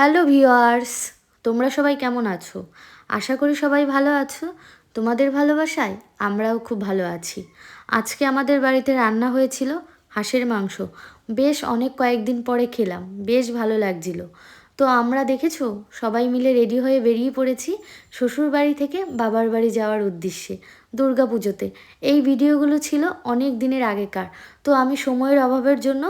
Hello viewers তোমরা সবাই কেমন আছো? আশা করি সবাই ভালো আছো। তোমাদের ভালোবাসায় আমরাও খুব ভালো আছি। আজকে আমাদের বাড়িতে রান্না হয়েছিল হাঁসের মাংস। বেশ অনেক কয়েকদিন পরে খেলাম, বেশ ভালো লাগছিল। তো আমরা দেখেছ, সবাই মিলে রেডি হয়ে বেরিয়ে পড়েছি শ্বশুর বাড়ি থেকে বাবার বাড়ি যাওয়ার উদ্দেশ্যে দুর্গা পুজোতে এই ভিডিওগুলো ছিল অনেক দিনের আগেকার। তো আমি সময়ের অভাবের জন্য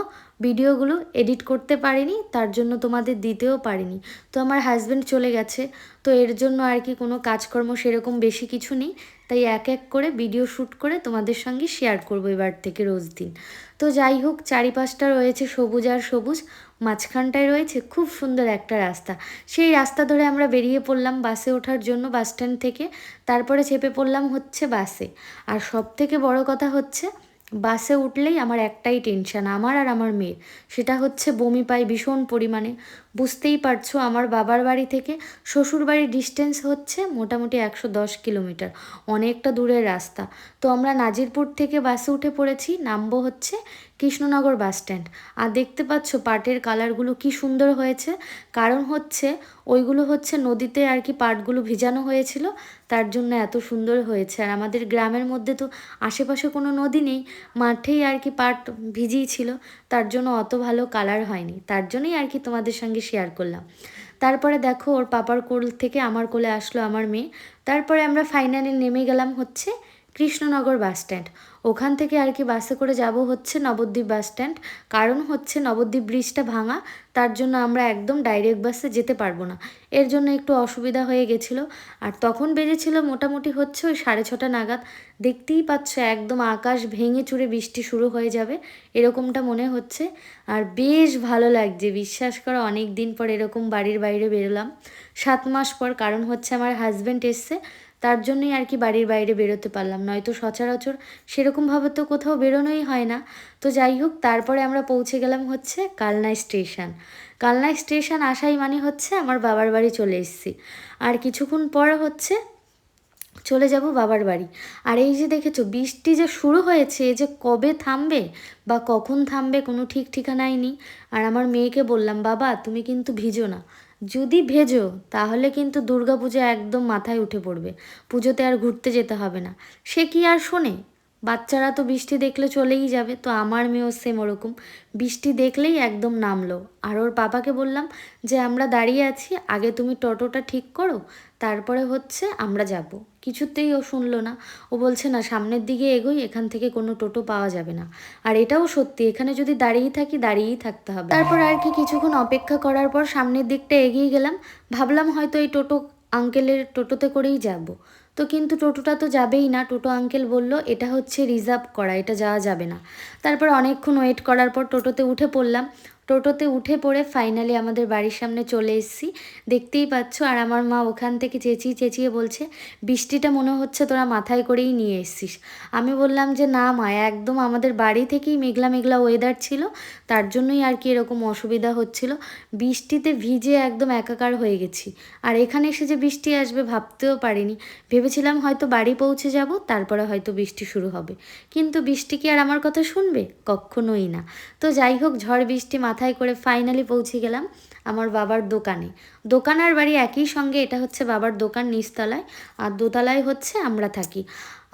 ভিডিওগুলো এডিট করতে পারিনি, তার জন্য তোমাদের দিতেও পারিনি। তো আমার হাজব্যান্ড চলে গেছে, তো এর জন্য আর কি কোনো কাজকর্ম সেরকম বেশি কিছু নেই, তাই এক এক করে ভিডিও শ্যুট করে তোমাদের সঙ্গে শেয়ার করব এবার থেকে রোজ দিন। তো যাই হোক, চারিপাশটা রয়েছে সবুজ আর সবুজ, মাঝখানটায় রয়েছে খুব সুন্দর একটা রাস্তা। সেই রাস্তা ধরে আমরা বেরিয়ে পড়লাম বাসে ওঠার জন্য বাস স্ট্যান্ড থেকে, তারপরে চেপে পড়লাম হচ্ছে বাসে আর সব থেকে বড় কথা হচ্ছে বাসে উঠলেই আমার একটাই টেনশন আমার আর আমার মেয়ের। সেটা হচ্ছে বমি পাই ভীষণ পরিমাণে। বুঝতেই পারছ, আমার বাবার বাড়ি থেকে শ্বশুর বাড়ির ডিস্টেন্স হচ্ছে মোটামুটি একশো দশ কিলোমিটার, অনেকটা দূরের রাস্তা। তো আমরা নাজিরপুর থেকে বাসে উঠে পড়েছি, নামবো হচ্ছে কৃষ্ণনগর বাস স্ট্যান্ড আর দেখতে পাচ্ছ পাটের কালারগুলো কি সুন্দর হয়েছে, কারণ হচ্ছে ওইগুলো হচ্ছে নদীতে আর কি পাটগুলো ভিজানো হয়েছিল, তার জন্য এত সুন্দর হয়েছে। আর আমাদের গ্রামের মধ্যে তো আশেপাশে কোনো নদী নেই, মাঠেই আর কি পাট ভিজিয়েছিল, তার জন্য অত ভালো কালার হয়নি। তার জন্যই আর কি তোমাদের সঙ্গে শেয়ার করলাম। তারপরে দেখো ওর পাপার কোল থেকে আমার কোলে আসলো আমার মেয়ে। তারপরে আমরা ফাইনালি নেমে গেলাম হচ্ছে কৃষ্ণনগর বাস স্ট্যান্ড ওখান থেকে আর কি বাসে করে যাব হচ্ছে নবদ্বীপ বাস স্ট্যান্ড। কারণ হচ্ছে নবদ্বীপ ব্রিজটা ভাঙা, তার জন্য আমরা একদম ডাইরেক্ট বাসে যেতে পারব না। এর জন্য একটু অসুবিধা হয়ে গেছিল। আর তখন বেজেছিল মোটামুটি হচ্ছে ওই সাড়ে ছটা নাগাদ। দেখতেই পাচ্ছ একদম আকাশ ভেঙে চুরে বৃষ্টি শুরু হয়ে যাবে, এরকমটা মনে হচ্ছে। আর বেশ ভালো লাগছে, বিশ্বাস করো অনেক দিন পর এরকম বাড়ির বাইরে বেরোলাম। সাত মাস পর, কারণ হচ্ছে আমার হাজব্যান্ড এসছে। তার জন্যই আর কি বাড়ির বাইরে বেরোতে পারলাম। নয়তো সচরাচর সেরকমভাবে তো কোথাও বেরোনোই হয় না। তো যাই হোক, তারপরে আমরা পৌঁছে গেলাম হচ্ছে কালনা স্টেশন। কালনা স্টেশন আসাই মানে হচ্ছে আমার বাবার বাড়ি চলে এসেছি। আর কিছুক্ষণ পর হচ্ছে চলে যাব বাবার বাড়ি। আর এই যে দেখেছ, বৃষ্টি যে শুরু হয়েছে যে কবে থামবে বা কখন থামবে কোনো ঠিক ঠিকানাই নেই। আর আমার মেয়েকে বললাম, বাবা, তুমি কিন্তু ভিজো না। যদি ভেজো, তাহলে কিন্তু দুর্গাপূজা একদম মাথায় উঠে পড়বে। পুজোতে আর ঘুরতে যেতে হবে না। সে কি আর শোনে? বাচ্চারা তো বৃষ্টি দেখলে চলেই যাবে, তো আমার মেয়েও সেম ওরকম। বৃষ্টি দেখলেই একদম নামলো। আর ওর পাপাকে বললাম যে, আমরা দাঁড়িয়ে আছি, আগে তুমি টোটোটা ঠিক করো, তারপরে হচ্ছে আমরা যাব। কিছুতেই ও শুনলো না। ও বলছে, না, সামনের দিকে এগোই, এখান থেকে কোনো টোটো পাওয়া যাবে না। আর এটাও সত্যি, এখানে যদি দাঁড়িয়েই থাকি, দাঁড়িয়েই থাকতে হবে। তারপর আর কি কিছুক্ষণ অপেক্ষা করার পর সামনের দিকটা এগিয়ে গেলাম। ভাবলাম হয়তো এই টোটো আঙ্কেলের টোটোতে করেই যাব। তো কিন্তু টোটোটা তো যাবেই না। টোটো আঙ্কেল বলল, এটা হচ্ছে রিজার্ভ করা, এটা যাওয়া যাবে না। তারপর অনেকক্ষণ ওয়েট করার পর টোটোতে উঠে পড়লাম। টোটোতে উঠে পড়ে ফাইনালি আমাদের বাড়ির সামনে চলে এসেছি। দেখতেই পাচ্ছ, আর আমার মা ওখান থেকে চেঁচিয়ে চেঁচিয়ে বলছে, বৃষ্টিটা মনে হচ্ছে তোরা মাথায় করেই নিয়ে এসছিস। আমি বললাম যে, না মা, একদম আমাদের বাড়ি থেকেই মেঘলা মেঘলা ওয়েদার ছিল, তার জন্যই আর কি এরকম অসুবিধা হচ্ছিল। বৃষ্টিতে ভিজে একদম একাকার হয়ে গেছি। আর এখানে এসে যে বৃষ্টি আসবে ভাবতেও পারিনি। ভেবেছিলাম হয়তো বাড়ি পৌঁছে যাব, তারপরে হয়তো বৃষ্টি শুরু হবে। কিন্তু বৃষ্টি কি আর আমার কথা শুনবে? কখনোই না। তো যাই হোক, ঝড় বৃষ্টি মাথায় করে ফাইনালি পৌঁছে গেলাম আমার বাবার দোকানে। দোকান আর বাড়ি একই সঙ্গে এটা হচ্ছে বাবার দোকান নিচতলায় আর দোতলায় হচ্ছে আমরা থাকি।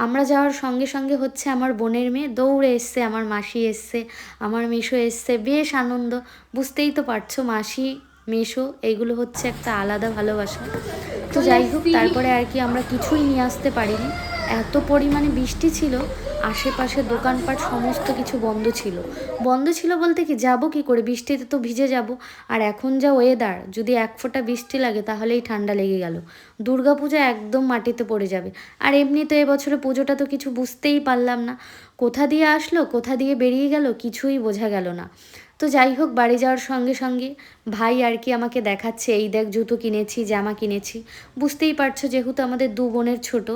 আমরা যাওয়ার সঙ্গে সঙ্গে হচ্ছে আমার বোনের মেয়ে দৌড়ে এসছে আমার মাসি এসছে আমার মেশো এসছে বেশ আনন্দ। বুঝতেই তো পারছ মাসি মেশো এইগুলো হচ্ছে একটা আলাদা ভালোবাসা। তো যাই হোক তারপরে আর কি আমরা কিছুই নিয়ে আসতে পারিনি। এত পরিমাণে বৃষ্টি ছিল আশেপাশে দোকানপাট সমস্ত কিছু বন্ধ ছিল। বন্ধ ছিল বলতে কি, যাব কি করে? বৃষ্টিতে তো ভিজে যাব। আর এখন যা ওয়েদার যদি এক ফোঁটা বৃষ্টি লাগে তাহলেই ঠান্ডা লেগে গেল। দুর্গাপূজা একদম মাটিতে পড়ে যাবে। আর এমনি তো এবছরে পুজোটা তো কিছু বুঝতেই পারলাম না। কোথা দিয়ে আসলো, কোথা দিয়ে বেরিয়ে গেল কিছুই বোঝা গেল না। তো যাই হোক, বাড়ি যাওয়ার সঙ্গে সঙ্গে ভাই আর কি আমাকে দেখাচ্ছে, এই দেখ জুতো কিনেছি, জামা কিনেছি। বুঝতেই পারছ যেহেতু আমাদের দু বোনের ছোট,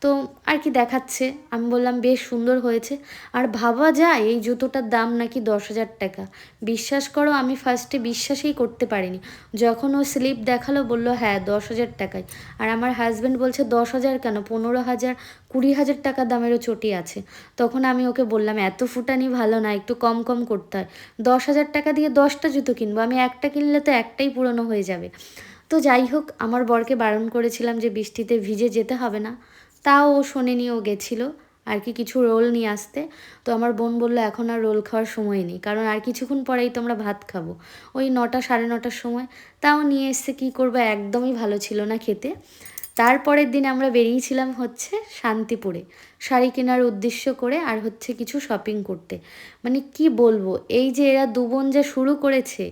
তো আর কি দেখাচ্ছে। আমি বললাম, বেশ সুন্দর হয়েছে। আর ভাবা যায়, এই জুতোটার দাম নাকি দশ হাজার টাকা। বিশ্বাস করো, আমি ফার্স্টে বিশ্বাসই করতে পারিনি। যখন ও স্লিপ দেখাল, বলল হ্যাঁ দশ হাজার টাকায়। আর আমার হাজব্যান্ড বলছে, দশ হাজার কেন? পনেরো হাজার কুড়ি হাজার টাকা দামেরও চটি আছে। তখন আমি ওকে বললাম, এত ফুটানি ভালো না, একটু কম কম করতে হয়। দশ হাজার টাকা দিয়ে দশটা জুতো কিনবো, আমি একটা কিনলে তো একটাই পুরনো হয়ে যাবে। তো যাই হোক, আমার বরকে বারণ করেছিলাম যে বৃষ্টিতে ভিজে যেতে হবে না। তাও ও শোনেনি, ও গেছিল আর কি কিছু রোল নিয়ে আসতে। তো আমার বোন বলল, এখন আর রোল খাওয়ার সময় নেই, কারণ আর কিছুক্ষণ পরেই তো আমরা ভাত খাব। ওই নটা সাড়ে নটার সময় তাও নিয়ে এসছে, কী করব? একদমই ভালো ছিল না খেতে। তারপরের দিন আমরা বেরিয়েছিলাম হচ্ছে শান্তিপুরে, শাড়ি কেনার উদ্দেশ্য করে আর হচ্ছে কিছু শপিং করতে। মানে কি বলব, এই যে এরা দু বোন যা শুরু করেছে,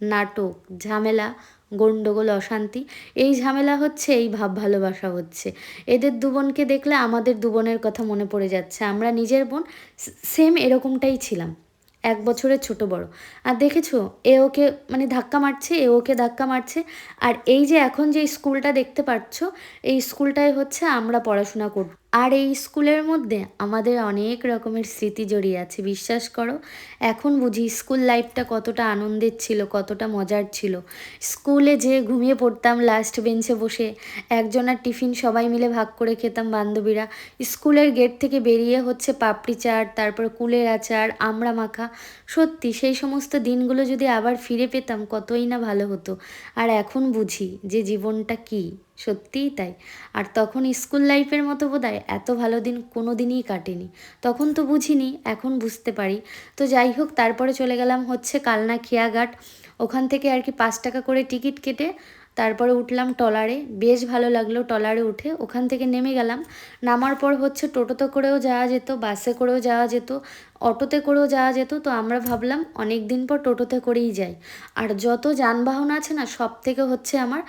নাটক, ঝামেলা গণ্ডগোল অশান্তি, এই ঝামেলা হচ্ছে, এই ভাব ভালোবাসা হচ্ছে। এদের দু বোনকে দেখলে আমাদের দু বোনের কথা মনে পড়ে যাচ্ছে, আমরা নিজের বোন সেম এরকমটাই ছিলাম। এক বছরের ছোট বড়। আর দেখেছ, এ ওকে মানে ধাক্কা মারছে, এ ওকে ধাক্কা মারছে। আর এই যে এখন যে স্কুলটা দেখতে পাচ্ছ, এই স্কুলটাই হচ্ছে আমরা পড়াশোনা করব। আর এই স্কুলের মধ্যে আমাদের অনেক রকমের স্মৃতি জড়িয়ে আছে, বিশ্বাস করো। এখন বুঝি স্কুল লাইফটা কতটা আনন্দের ছিল, কতটা মজার ছিল। স্কুলে যে ঘুমিয়ে পড়তাম লাস্ট বেঞ্চে বসে একজনের টিফিন সবাই মিলে ভাগ করে খেতাম বান্ধবীরা। স্কুলের গেট থেকে বেরিয়ে হচ্ছে পাপড়ি চাট, তারপর কুলের আচার আমড়া মাখা। সত্যি, সেই সমস্ত দিনগুলো যদি আবার ফিরে পেতাম কতই না ভালো হতো। আর এখন বুঝি যে জীবনটা কী। সত্যিই তাই। আর তখন স্কুল লাইফের মতো বোধ হয় এত ভালো দিন কোনো দিনই কাটেনি। তখন তো বুঝিনি, এখন বুঝতে পারি। তো যাই হোক, তারপরে চলে গেলাম হচ্ছে কালনা খেয়াঘাট। ওখান থেকে আর কি পাঁচ টাকা করে টিকিট কেটে তারপরে উঠলাম টলারে। বেশ ভালো লাগল টলারে উঠে। ওখান থেকে নেমে গেলাম। নামার পর হচ্ছে টোটোতে করেও যাওয়া যেত, বাসে করেও যাওয়া যেত, অটোতে করেও যাওয়া যেত। তো আমরা ভাবলাম অনেক দিন পর টোটোতে করেই যাই। আর যত যানবাহন আছে না সব থেকে হচ্ছে আমার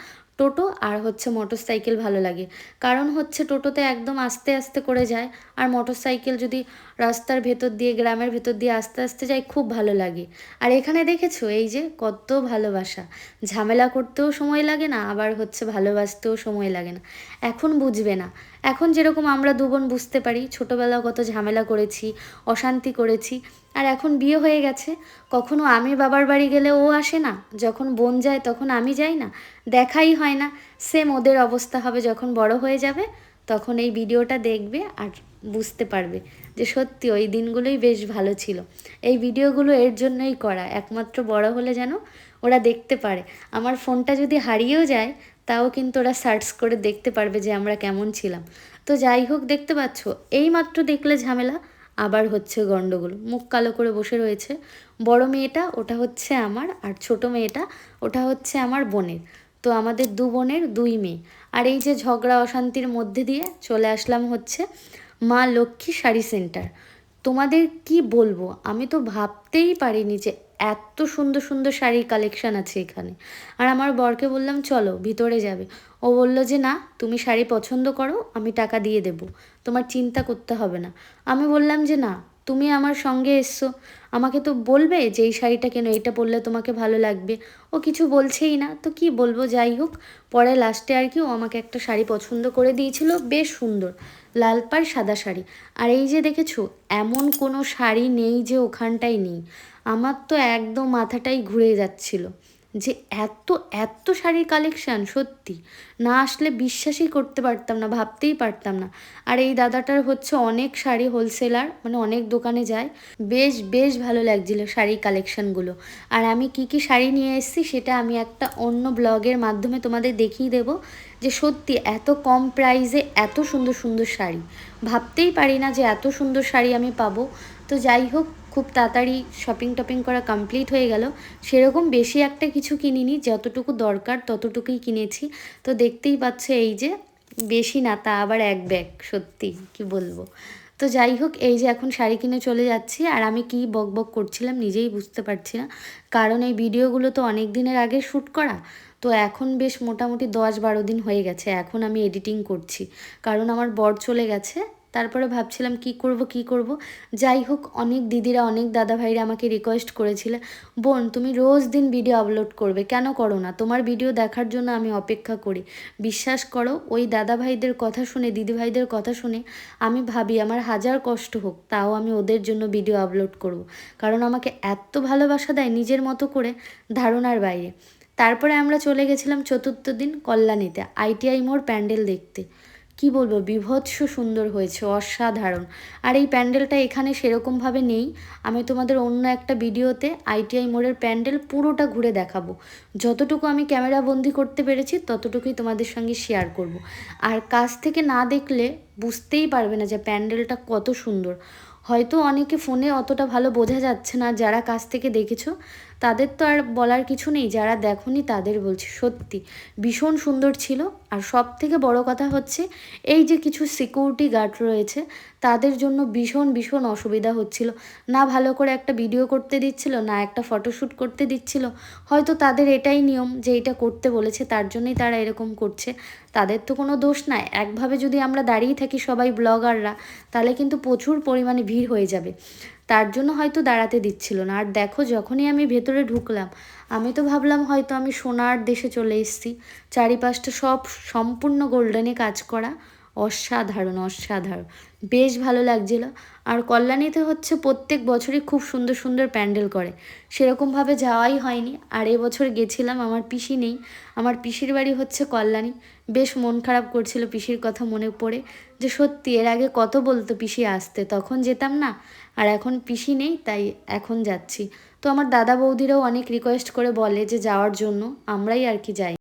টোটো আর হচ্ছে মোটর সাইকেল ভালো লাগে। কারণ হচ্ছে টোটোতে একদম আস্তে আস্তে করে যায়, আর মোটর সাইকেল যদি রাস্তার ভেতর দিয়ে, গ্রামের ভেতর দিয়ে আস্তে আস্তে যাই, খুব ভালো লাগে। আর এখানে দেখেছ, এই যে কত ভালোবাসা। ঝামেলা করতেও সময় লাগে না, আবার হচ্ছে ভালোবাসতেও সময় লাগে না। এখন বুঝবে না। এখন যেরকম আমরা দুবোন বুঝতে পারি ছোটোবেলা কত ঝামেলা করেছি, অশান্তি করেছি, আর এখন বিয়ে হয়ে গেছে, কখনো আমি বাবার বাড়ি গেলে ও আসে না, যখন বোন যায় তখন আমি যাই না, দেখাই হয় না সেম ওদের অবস্থা হবে যখন বড় হয়ে যাবে, তখন এই ভিডিওটা দেখবে, আর বুঝতে পারবে যে সত্যি ওই দিনগুলোই বেশ ভালো ছিল। এই ভিডিওগুলো এর জন্যই করা, একমাত্র বড় হলে যেন ওরা দেখতে পারে। আমার ফোনটা যদি হারিয়েও যায়, তাও কিন্তু ওরা সার্চ করে দেখতে পারবে যে আমরা কেমন ছিলাম। তো যাই হোক, দেখতে পাচ্ছ এই মাত্র দেখলে ঝামেলা, আবার হচ্ছে গণ্ডগোল মুখ কালো করে বসে রয়েছে বড় মেয়েটা, ওটা হচ্ছে আমার, আর ছোট মেয়েটা, ওটা হচ্ছে আমার বোনের। তো আমাদের দু বোনের, দুই মেয়ে। আর এই যে ঝগড়া, অশান্তির মধ্যে দিয়ে চলে আসলাম হচ্ছে মা লক্ষ্মী শাড়ি সেন্টার। তোমাদের কি বলব? আমি তো ভাবতেই পারিনি যে এত সুন্দর সুন্দর শাড়ির কালেকশান আছে এখানে। আর আমার বরকে বললাম, চলো, ভিতরে যাবে। ও বলল যে, না, তুমি শাড়ি পছন্দ করো, আমি টাকা দিয়ে দেব। তোমার চিন্তা করতে হবে না। আমি বললাম যে, না, তুমি আমার সঙ্গে এসছো। আমাকে তো বলবে যে, এই শাড়িটা কেন এটা পরলে তোমাকে ভালো লাগবে। ও কিছু বলছেই না। তো কি বলব? যাই হোক, পরে লাস্টে আর কি ও আমাকে একটা শাড়ি পছন্দ করে দিয়েছিল, বেশ সুন্দর। লাল পাড় সাদা শাড়ি। আর এই যে দেখেছ, এমন কোনো শাড়ি নেই যে ওখানটায় নেই। আমার তো একদম মাথাটাই ঘুরে যাচ্ছিল। যে এত এত শাড়ির কালেকশান সত্যি। না আসলে বিশ্বাসই করতে পারতাম না, ভাবতেই পারতাম না। আর এই দাদাটার হচ্ছে অনেক শাড়ি হোলসেলার মানে অনেক দোকানে যায়। বেশ বেশ ভালো লাগছিল শাড়ি কালেকশানগুলো আর আমি কি কি শাড়ি নিয়ে এসেছি সেটা আমি একটা অন্য ব্লগের মাধ্যমে তোমাদের দেখিয়ে দেব যে সত্যি এত কম প্রাইসে এত সুন্দর সুন্দর শাড়ি। ভাবতেই পারি না যে এত সুন্দর শাড়ি আমি পাবো। তো যাই হোক খুব তাড়াতাড়ি শপিং টপিং করা কমপ্লিট হয়ে গেল। সেরকম বেশি একটা কিছু কিনিনি, যতটুকু দরকার ততটুকুই কিনেছি। তো দেখতেই পাচ্ছে এই যে বেশি না, তা আবার এক ব্যাগ সত্যি, কি বলব? তো যাই হোক, এই যে এখন শাড়ি কিনে চলে যাচ্ছি। আর আমি কি বক বক করছিলাম নিজেই বুঝতে পারছি না। কারণ এই ভিডিওগুলো তো অনেক দিনের আগে শ্যুট করা। তো এখন বেশ মোটামুটি দশ বারো দিন হয়ে গেছে। এখন আমি এডিটিং করছি। কারণ আমার বর চলে গেছে। তারপরে ভাবছিলাম কি করব কি করব। যাই হোক, অনেক দিদিরা, অনেক দাদা ভাইরা আমাকে রিকোয়েস্ট করেছিল, বোন, তুমি রোজ দিন ভিডিও আপলোড করবে, কেন করো না? তোমার ভিডিও দেখার জন্য আমি অপেক্ষা করি। বিশ্বাস করো, ওই দাদা ভাইদের কথা শুনে দিদি ভাইদের কথা শুনে আমি ভাবি আমার হাজার কষ্ট হোক, তাও আমি ওদের জন্য ভিডিও আপলোড করব। কারণ আমাকে এত ভালোবাসা দেয় নিজের মতো করে ধারণার বাইরে। তারপরে আমরা চলে গেছিলাম চতুর্থ দিন কল্যাণীতে, আইটিআই মোড় প্যান্ডেল দেখতে। কি বলব, বিভৎস সুন্দর হয়েছে, অসাধারণ। আর এই প্যান্ডেলটা এখানে সেরকমভাবে নেই। আমি তোমাদের অন্য একটা ভিডিওতে আইটিআই মোড়ের প্যান্ডেল পুরোটা ঘুরে দেখাবো। যতটুকু আমি ক্যামেরা বন্দি করতে পেরেছি, ততটুকুই তোমাদের সঙ্গে শেয়ার করব। আর কাছ থেকে না দেখলে বুঝতেই পারবে না যে প্যান্ডেলটা কত সুন্দর। হয়তো অনেকে ফোনে অতটা ভালো বোঝা যাচ্ছে না, যারা কাছ থেকে দেখেছ। তাদের তো আর বলার কিছু নেই, যারা দেখনি তাদের বলছি, সত্যি। ভীষণ সুন্দর ছিল। আর সব থেকে বড় কথা হচ্ছে, এই যে কিছু সিকিউরিটি গার্ড রয়েছে, তাদের জন্য ভীষণ ভীষণ অসুবিধা হচ্ছিল। না ভালো করে একটা ভিডিও করতে দিচ্ছিল, না একটা ফটোশ্যুট করতে দিচ্ছিল। হয়তো তাদের এটাই নিয়ম যে এটা করতে বলেছে, তার জন্যই তারা এরকম করছে। তাদের তো কোনো দোষ নাই। একভাবে যদি আমরা দাঁড়িয়ে থাকি সবাই ব্লগাররা তাহলে কিন্তু প্রচুর পরিমাণে ভিড় হয়ে যাবে। তার জন্য হয়তো দাঁড়াতে দিচ্ছিল না। আর দেখো, যখনই আমি ভেতরে ঢুকলাম, আমি তো ভাবলাম হয়তো আমি সোনার দেশে চলে এসেছি। চারিপাশটা সব সম্পূর্ণ গোল্ডেনে কাজ করা। অসাধারণ অসাধারণ। বেশ ভালো লাগছিল। আর কল্যাণীতে হচ্ছে প্রত্যেক বছরই খুব সুন্দর সুন্দর প্যান্ডেল করে। সেরকমভাবে যাওয়াই হয়নি। আর এবছর গেছিলাম, আমার পিসি নেই। আমার পিসির বাড়ি হচ্ছে কল্যাণী। বেশ মন খারাপ করছিল পিসির কথা মনে পড়ে যে, সত্যি এর আগে কত বলতো পিসি আসতে? তখন যেতাম না। আর এখন পিসি নেই, তাই এখন যাচ্ছি। তো আমার দাদা বৌদিরাও অনেক রিকোয়েস্ট করে বলে যে, যাওয়ার জন্য। আমরাই আর কি যাই।